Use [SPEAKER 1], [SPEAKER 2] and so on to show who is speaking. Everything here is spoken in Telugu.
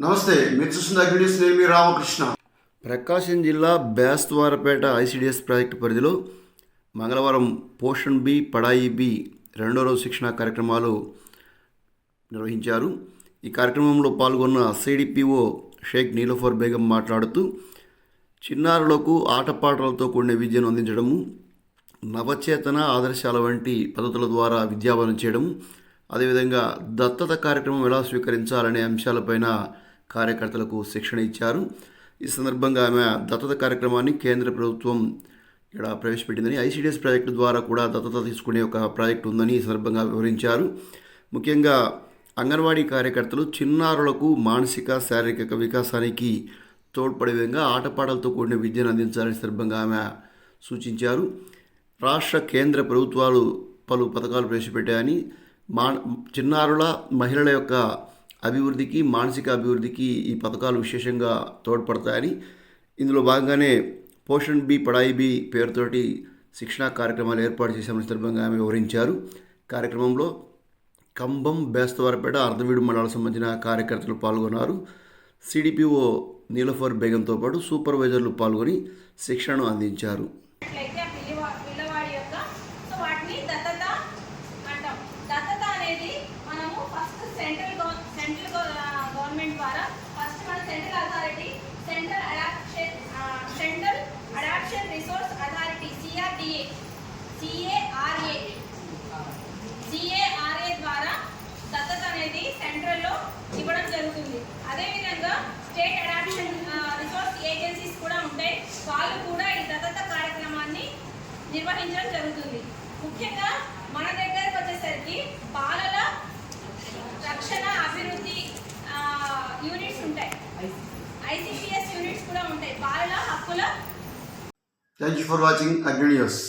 [SPEAKER 1] నమస్తే మీరు చూస్తున్న అగ్నిస్ నేను మీ రామకృష్ణ.
[SPEAKER 2] ప్రకాశం జిల్లా బేస్తవారపేట ఐసిడిఎస్ ప్రాజెక్టు పరిధిలో మంగళవారం పోషణ్ బి పడాయి బి రెండో రోజు శిక్షణ కార్యక్రమాలు నిర్వహించారు. ఈ కార్యక్రమంలో పాల్గొన్న సిడిపిఓ షేక్ నీలోఫర్ బేగం మాట్లాడుతూ చిన్నారులకు ఆటపాటలతో కూడిన విద్యను అందించడము నవచేతన ఆదర్శాల వంటి పద్ధతుల ద్వారా విద్యాబోధన చేయడం అదేవిధంగా దత్తత కార్యక్రమం ఎలా స్వీకరించాలనే అంశాలపైన కార్యకర్తలకు శిక్షణ ఇచ్చారు. ఈ సందర్భంగా ఆమె దత్తత కార్యక్రమాన్ని కేంద్ర ప్రభుత్వం ఇక్కడ ప్రవేశపెట్టిందని ఐసిడిఎస్ ప్రాజెక్టు ద్వారా కూడా దత్తత తీసుకునే ఒక ప్రాజెక్టు ఉందని ఈ సందర్భంగా వివరించారు. ముఖ్యంగా అంగన్వాడీ కార్యకర్తలు చిన్నారులకు మానసిక శారీరక వికాసానికి తోడ్పడే విధంగా ఆటపాటలతో కూడిన విద్యను అందించాలని సందర్భంగా ఆమె సూచించారు. రాష్ట్ర కేంద్ర ప్రభుత్వాలు పలు పథకాలు ప్రవేశపెట్టాయని మా చిన్నారుల మహిళల యొక్క అభివృద్ధికి మానసిక అభివృద్ధికి ఈ పథకాలు విశేషంగా తోడ్పడతాయని ఇందులో భాగంగానే పోషణ్ బి పడాయి బి పేరుతోటి శిక్షణా కార్యక్రమాలు ఏర్పాటు చేసే సందర్భంగా ఆమె వివరించారు. కార్యక్రమంలో కంబం బేస్తవారపేట అర్ధవీడు మండలాలకు సంబంధించిన కార్యకర్తలు పాల్గొన్నారు. సిడిపిఓ నీలఫర్ బేగంతో పాటు సూపర్వైజర్లు పాల్గొని శిక్షణను అందించారు.
[SPEAKER 3] సిఏఆర్ఏ సిఏఆర్ఏ ద్వారా దత్తత అనేది సెంట్రల్లో ఇవ్వడం జరుగుతుంది. అదేవిధంగా స్టేట్ అడాప్షన్ రిసోర్స్ ఏజెన్సీస్ కూడా ఉంటాయి. వాళ్ళు కూడా ఈ దత్తత కార్యక్రమాన్ని నిర్వహించడం జరుగుతుంది. ముఖ్యంగా మన దగ్గరకు వచ్చేసరికి బాలల రక్షణ అభివృద్ధి యూనిట్స్ ఉంటాయి. ఐసిపిఎస్ యూనిట్స్ కూడా ఉంటాయి. బాలల హక్కుల
[SPEAKER 1] thank you for watching Agni news